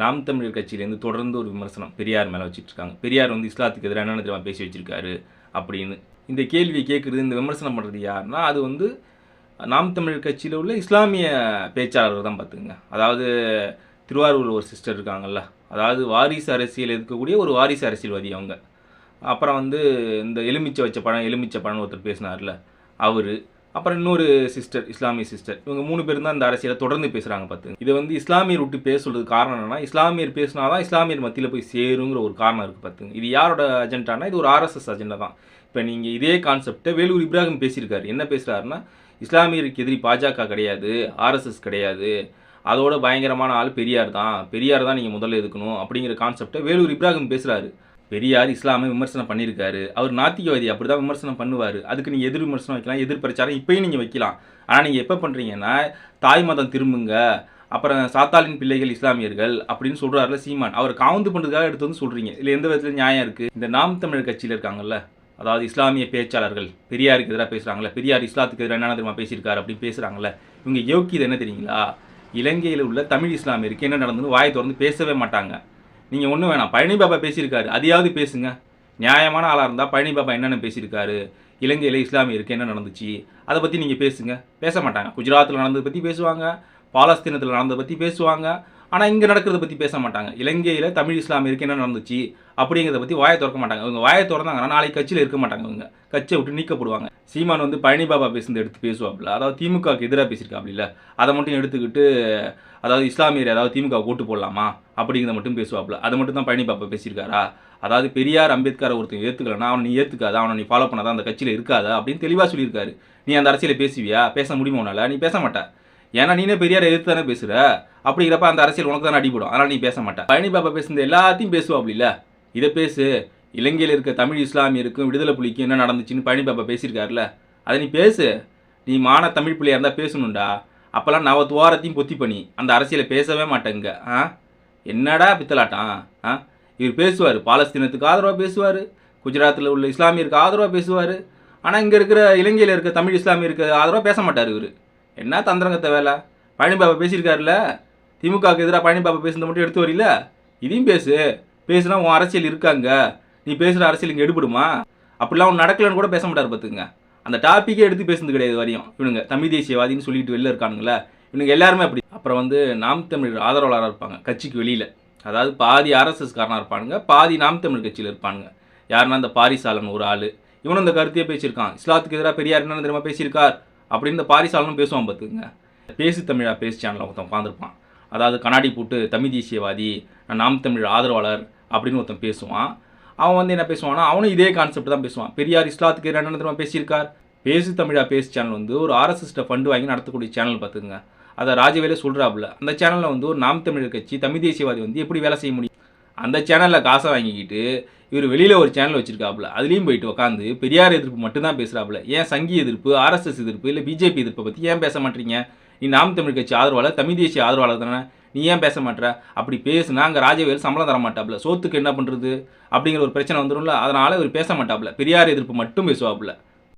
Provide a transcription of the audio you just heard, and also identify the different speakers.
Speaker 1: நாம் தமிழர் கட்சியிலேருந்து தொடர்ந்து ஒரு விமர்சனம் பெரியார் மேலே வச்சுட்டு இருக்காங்க பெரியார் வந்து இஸ்லாத்துக்கு எதிராக என்னென்ன தெரியுமா பேசி வச்சிருக்காரு அப்படின்னு. இந்த கேள்வியை கேட்குறது இந்த விமர்சனம் பண்ணுறது யாருன்னா அது வந்து நாம் தமிழர் கட்சியில் உள்ள இஸ்லாமிய பேச்சாளர்கள் தான் பார்த்துங்க அதாவது திருவாரூரில் ஒரு சிஸ்டர் இருக்காங்கல்ல. அதாவது வாரிசு அரசியல் இருக்கக்கூடிய ஒரு வாரிசு அரசியல்வாதி அவங்க. அப்புறம் வந்து இந்த எலுமிச்சை வச்ச பழம் எலுமிச்சை பழம் ஒருத்தர் பேசினார்ல. அவர். அப்புறம் இன்னொரு சிஸ்டர் இஸ்லாமிய சிஸ்டர் இவங்க மூணு பேர் தான் இந்த அரசியலை தொடர்ந்து பேசுகிறாங்க பார்த்து இதை வந்து இஸ்லாமியர் விட்டு பேச காரணம் என்னன்னா இஸ்லாமியர் பேசினா தான் இஸ்லாமியர் மத்தியில் போய் சேருங்கிற ஒரு காரணம் இருக்குது பார்த்துங்க. இது யாரோட அஜெண்டானா இது ஒரு ஆர்எஸ்எஸ் அஜெண்டா தான். இப்போ நீங்கள் இதே கான்செப்டை வேலூர் இப்ராஹிம் பேசியிருக்காரு. என்ன பேசுகிறாருன்னா இஸ்லாமியருக்கு எதிரி பாஜக கிடையாது ஆர்எஸ்எஸ் கிடையாது. அதோட பயங்கரமான ஆள் பெரியார் தான். பெரியார் தான் நீங்கள் முதல்ல எதுக்கணும் அப்படிங்கிற கான்செப்டை வேலூர் இப்ராஹிம் பேசுகிறாரு பெரியார் இஸ்லாமை விமர்சனம் பண்ணியிருக்காரு. அவர் நாத்திகவாதி அப்படி தான் விமர்சனம் பண்ணுவார். அதுக்கு நீங்கள் எதிர் விமர்சனம் வைக்கலாம் எதிர் பிரச்சாரம் இப்போயும் நீங்கள் வைக்கலாம். ஆனால் நீங்கள் எப்போ பண்ணுறீங்கன்னா தாய் மதம் திரும்புங்க அப்புறம் சாத்தாளின் பிள்ளைகள் இஸ்லாமியர்கள் அப்படின்னு சொல்கிறாருல சீமான். அவர் காவந்து பண்ணுறதுக்காக எடுத்து வந்து சொல்கிறீங்க இல்லை எந்த விதத்தில் நியாயம் இருக்குது இந்த நாம் தமிழர் கட்சியில் இருக்காங்கல்ல அதாவது இஸ்லாமிய பேச்சாளர்கள் பெரியாருக்கு எதிராக பேசுகிறாங்களே பெரியார் இஸ்லாத்துக்கு எதிராக என்ன தெரியுமா பேசியிருக்காரு அப்படின்னு பேசுகிறாங்களே இவங்க யோக்கியது என்ன தெரியுங்களா? இலங்கையில் உள்ள தமிழ் இஸ்லாமியருக்கு என்ன நடந்ததுன்னு வாயை திறந்து பேசவே மாட்டாங்க. நீங்கள் ஒன்றும் வேணாம். பழனி பாபா பேசியிருக்காரு. அதையாவது பேசுங்க. நியாயமான ஆளாக இருந்தால் பழனி பாபா என்னென்ன பேசியிருக்காரு? இலங்கையில் இஸ்லாமியருக்கு என்ன நடந்துச்சு? அதை பற்றி நீங்கள் பேசுங்க. பேச மாட்டாங்க. குஜராத்தில் நடந்ததை பற்றி பேசுவாங்க. பாலஸ்தீனத்தில் நடந்ததை பற்றி பேசுவாங்க. ஆனால் இங்கே நடக்கிறத பற்றி பேச மாட்டாங்க. இலங்கையில் தமிழ் இஸ்லாமியருக்கு என்ன நடந்துச்சு அப்படிங்கிறத பற்றி வாயை திறக்க மாட்டாங்க. அவங்க வாயை திறந்தாங்கன்னா நாளைக்கு கட்சியில் இருக்க மாட்டாங்க இவங்க. கட்சியை விட்டு நீக்கப்படுவாங்க. சீமான் வந்து பழனி பாபா பேசுனது எடுத்து பேசுவாப்புல. அதாவது திமுகவுக்கு எதிராக பேசியிருக்காப்புல அதை மட்டும் எடுத்துக்கிட்டு அதாவது இஸ்லாமியர் ஏதாவது திமுக ஓட்டு போடலாமா? அப்படிங்கிறத மட்டும் பேசுவாப்ல அதை மட்டும் தான் பழனி பாபா பேசியிருக்காரா? அதாவது பெரியார் அம்பேத்கர் ஒருத்தன் ஏற்றுக்கலன்னா அவனை நீ ஏற்றுக்காத அவனை நீ ஃபாலோ பண்ணாதான் அந்த கட்சியில் இருக்காதா அப்படின்னு தெளிவாக சொல்லியிருக்காரு. நீ அந்த அரசியலை பேசுவியா? பேச முடியுமா உன்னால்? நீ பேச மாட்டா. ஏன்னா நீனே பெரியாரை எதிர்த்து தானே பேசுகிற அப்படிங்கிறப்ப அந்த அரசியல் உனக்கு தானே அடிபடும். அதனால் நீ பேச மாட்டேன் பழனி பாபா பேசுனது எல்லாத்தையும் பேசுவாப்ல இல்லை? இதை பேசு. இலங்கையில் இருக்க தமிழ் இஸ்லாமியருக்கும் விடுதலை புலிக்கும் என்ன நடந்துச்சுன்னு பழனி பாபா பேசியிருக்காருல்ல அதை நீ பேசு. நீ மான தமிழ் பிள்ளையாக இருந்தால் பேசணும்டா. அப்போல்லாம் நவ துவாரத்தையும் பொத்தி பண்ணி அந்த அரசியலை பேசவே மாட்டேங்க. ஆ? என்னடா பித்தலாட்டம்? ஆ? இவர் பேசுவார். பாலஸ்தீனத்துக்கு ஆதரவாக பேசுவார். குஜராத்தில் உள்ள இஸ்லாமியருக்கு ஆதரவாக பேசுவார். ஆனால் இங்கே இருக்கிற இலங்கையில் இருக்க தமிழ் இஸ்லாமியருக்கு ஆதரவாக பேச மாட்டார் இவர். என்ன தந்திரங்கத்த வேலை பழனி பாபா திமுகவுக்கு எதிராக பழனி பாபா பேசுனதை மட்டும் எடுத்து வரீல இதையும் பேசு. பேசுனா உன் அரசியல் இருக்காங்க. நீ பேசுகிற அரசியல் இங்கே எடுபடுமா? அப்படிலாம் அவன் நடக்கலன்னு கூட பேச மாட்டார் பார்த்துங்க அந்த டாப்பிக்கே எடுத்து பேசுனது கிடையாது வரையும். இவனுங்க தமிழ் தேசியவாதின்னு சொல்லிட்டு வெளில இருக்கானுங்களே. இவனுங்க எல்லாருமே அப்படி. அப்புறம் வந்து நாம் தமிழ் ஆதரவாளராக இருப்பாங்க. கட்சிக்கு வெளியில். அதாவது பாதி ஆர்எஸ்எஸ் காரனாக இருப்பானுங்க. பாதி நாம் தமிழ் கட்சியில் இருப்பானுங்க. யாருன்னா அந்த பாரிசாலன் ஒரு ஆள். இவனும் அந்த கருத்தையே பேசியிருக்கான். இஸ்லாத்துக்கு எதிராக பெரியார் என்ன தெரியுமா பேசியிருக்கார்? அப்படின்னு இந்த பாரிசாலனும் பேசுவான் பார்த்துங்க பேசு தமிழா பேசு சேனலில் ஒருத்தன் உட்காந்துருப்பான் அதாவது கண்ணாடி போட்டு தமிழ் தேசியவாதி நாம் தமிழ் ஆதரவாளர் அப்படின்னு ஒருத்தன் பேசுவான். அவன் வந்து என்ன பேசுவான்னா அவனும் இதே கான்செப்ட் தான் பேசுவான். பெரியார் இஸ்லாத்துக்கு என்ன தெரியுமா பேசியிருக்கார்? பேசு தமிழா பேசு சேனல் வந்து ஒரு ஆர்எஸ்எஸ்ட்டை ஃபண்டு வாங்கி நடத்தக்கூடிய சேனல் பார்த்துங்க அதை ராஜவேலே சொல்கிறாப்புல அந்த சேனலில் வந்து ஒரு நாம் தமிழர் கட்சி தமிழ் தேசியவாதி வந்து எப்படி வேலை செய்ய முடியும்? அந்த சேனலில் காசை வாங்கிக்கிட்டு இவர் வெளியில் ஒரு சேனல் வச்சுருக்காப்புல அதுலேயும் போயிட்டு உட்காந்து பெரியார் எதிர்ப்பு மட்டும்தான் பேசுகிறாப்புல ஏன் சங்கி எதிர்ப்பு ஆர்எஸ்எஸ் எதிர்ப்பு இல்லை பிஜேபி எதிர்ப்பை பற்றி ஏன் பேச மாட்டீங்க? நீ நாம் தமிழ் கட்சி ஆதரவாளர் தமிழ் தேசிய ஆதரவாளர் தானே நீ ஏன் பேச மாட்ற? அப்படி பேசுனா அங்கே ராஜவேல் சம்பளம் தர மாட்டாப்புல. சோத்துக்கு என்ன பண்ணுறது அப்படிங்கிற ஒரு பிரச்சனை வந்துடும்ல அதனால் இவர் பேச மாட்டாப்புல. பெரியார் எதிர்ப்பு மட்டும் பேசுவாப்புல.